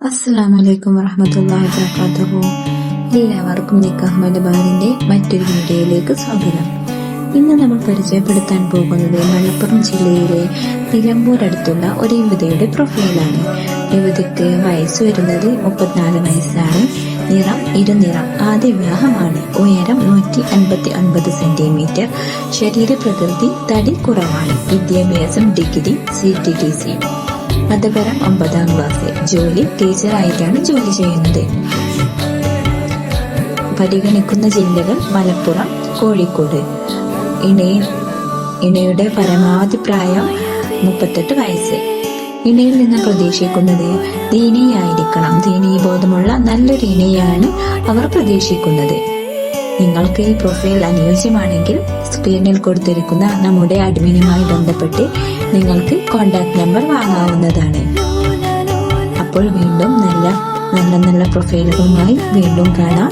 അസ്സാം വലൈക്കും വറഹമത്തല്ലാഹി വബറകാതുഹു. എല്ലാവർക്കും നിക്കാഹ്മദ് ബാലിന്റെ മറ്റൊരു വീഡിയോയിലേക്ക് സ്വാഗതം. ഇന്ന് നമ്മൾ പരിചയപ്പെടുത്താൻ പോകുന്നത് മലപ്പുറം ജില്ലയിലെ നിലമ്പൂർ അടുത്തുള്ള ഒരു യുവതിയുടെ പ്രൊഫൈലാണ്. യുവതിക്ക് വയസ്സ് വരുന്നത് മുപ്പത്തിനാല് വയസ്സാണ്. നിറം ഇരുനിറം ആദ്യ വിവാഹമാണ്. ഉയരം നൂറ്റി അൻപത്തി ഒൻപത് സെന്റിമീറ്റർ. ശരീരപ്രകൃതി തടി കുറവാണ്. വിദ്യാഭ്യാസം degree C T T C. മതപരം ഒമ്പതാം ക്ലാസ് ജോലി ടീച്ചറായിട്ടാണ് ജോലി ചെയ്യുന്നത്. പരിഗണിക്കുന്ന ജില്ലകൾ മലപ്പുറം കോഴിക്കോട്. ഇണയിൽ ഇണയുടെ പരമാവധി പ്രായം മുപ്പത്തെട്ട് വയസ്സ്. ഇണയിൽ നിന്ന് പ്രതീക്ഷിക്കുന്നത് ദീനിയായിരിക്കണം. ദീനീ ബോധമുള്ള നല്ലൊരു ഇണയാണ് അവർ പ്രതീക്ഷിക്കുന്നത്. നിങ്ങൾക്ക് ഈ പ്രൊഫൈൽ അനുയോജ്യമാണെങ്കിൽ സ്ക്രീനിൽ കൊടുത്തിരിക്കുന്ന നമ്മുടെ അഡ്മിനുമായി ബന്ധപ്പെട്ട് നിങ്ങൾക്ക് കോണ്ടാക്ട് നമ്പർ വാങ്ങാവുന്നതാണ്. അപ്പോൾ വീണ്ടും നല്ല നല്ല നല്ല പ്രൊഫൈലുകളുമായി വീണ്ടും കാണാം.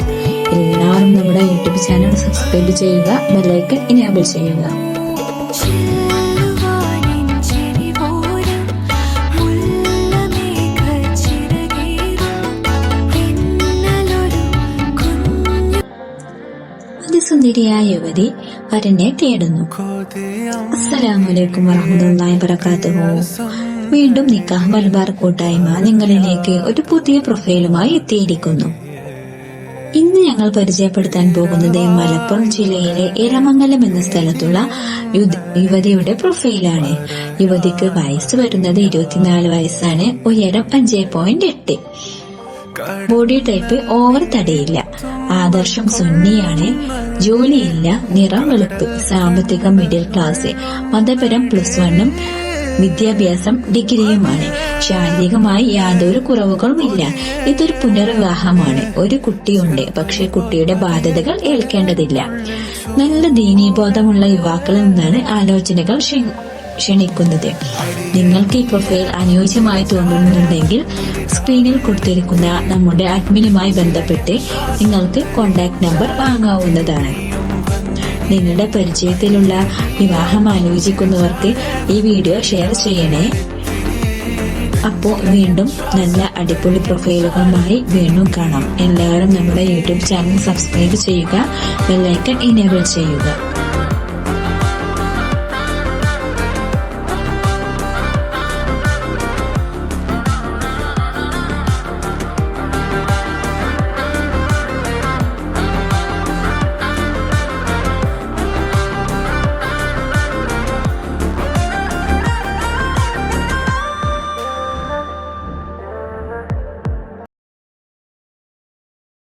എല്ലാവരും നമ്മുടെ യൂട്യൂബ് ചാനൽ സബ്സ്ക്രൈബ് ചെയ്യുക ബെല്ലൈക്കൻ എനേബിൾ ചെയ്യുക. അതിസുന്ദരിയായ യുവതി വരനെ തേടുന്നു. അസ്സലാമലൈക്കും വറഹമുല്ലായി വബറകാതുഹു. വീണ്ടും നിക്കാഹ് മലബാർ കൂട്ടായ്മ നിങ്ങളിലേക്ക് ഒരു പുതിയ പ്രൊഫൈലുമായി എത്തിയിരിക്കുന്നു. ഇന്ന് ഞങ്ങൾ പരിചയപ്പെടുത്താൻ പോകുന്നത് മലപ്പുറം ജില്ലയിലെ ഇരമംഗലം എന്ന സ്ഥലത്തുള്ള യുവതിയുടെ പ്രൊഫൈലാണ്. യുവതിക്ക് വയസ്സ് വരുന്നത് ഇരുപത്തിനാല് വയസ്സാണ്. ഉയരം അഞ്ച് പോയിന്റ് എട്ട്. ബോഡി ടൈപ്പ് ഓവർ തടിയില്ല. ആദർശം സുന്നിയാണ്. ജോലിയില്ല. നിറം വെളുപ്പ്. സാമ്പത്തിക മിഡിൽ ക്ലാസ്. മതപരം പ്ലസ് വണ്ണും വിദ്യാഭ്യാസം ഡിഗ്രിയുമാണ്. ശാരീരികമായി യാതൊരു കുറവുകളും ഇല്ല ഇതൊരു പുനർവിവാഹമാണ്. ഒരു കുട്ടിയുണ്ട്. പക്ഷെ കുട്ടിയുടെ ബാധ്യതകൾ ഏൽക്കേണ്ടതില്ല. നല്ല ദീനീബോധമുള്ള യുവാക്കളിൽ നിന്നാണ് ആലോചനകൾ ക്ഷണിക്കുന്നത്. നിങ്ങൾക്ക് ഈ പ്രൊഫൈൽ അനുയോജ്യമായി തോന്നുന്നുണ്ടെങ്കിൽ സ്ക്രീനിൽ കൊടുത്തിരിക്കുന്ന നമ്മുടെ അഡ്മിനുമായി ബന്ധപ്പെട്ട് നിങ്ങൾക്ക് കോണ്ടാക്ട് നമ്പർ വാങ്ങാവുന്നതാണ്. നിങ്ങളുടെ പരിചയത്തിലുള്ള വിവാഹം ആലോചിക്കുന്നവർക്ക് ഈ വീഡിയോ ഷെയർ ചെയ്യണേ. അപ്പോൾ വീണ്ടും നല്ല അടിപൊളി പ്രൊഫൈലുകളുമായി വീണ്ടും കാണാം. എല്ലാവരും നമ്മുടെ യൂട്യൂബ് ചാനൽ സബ്സ്ക്രൈബ് ചെയ്യുക ബെല്ലൈക്കൺ ഇനേബിൾ ചെയ്യുക.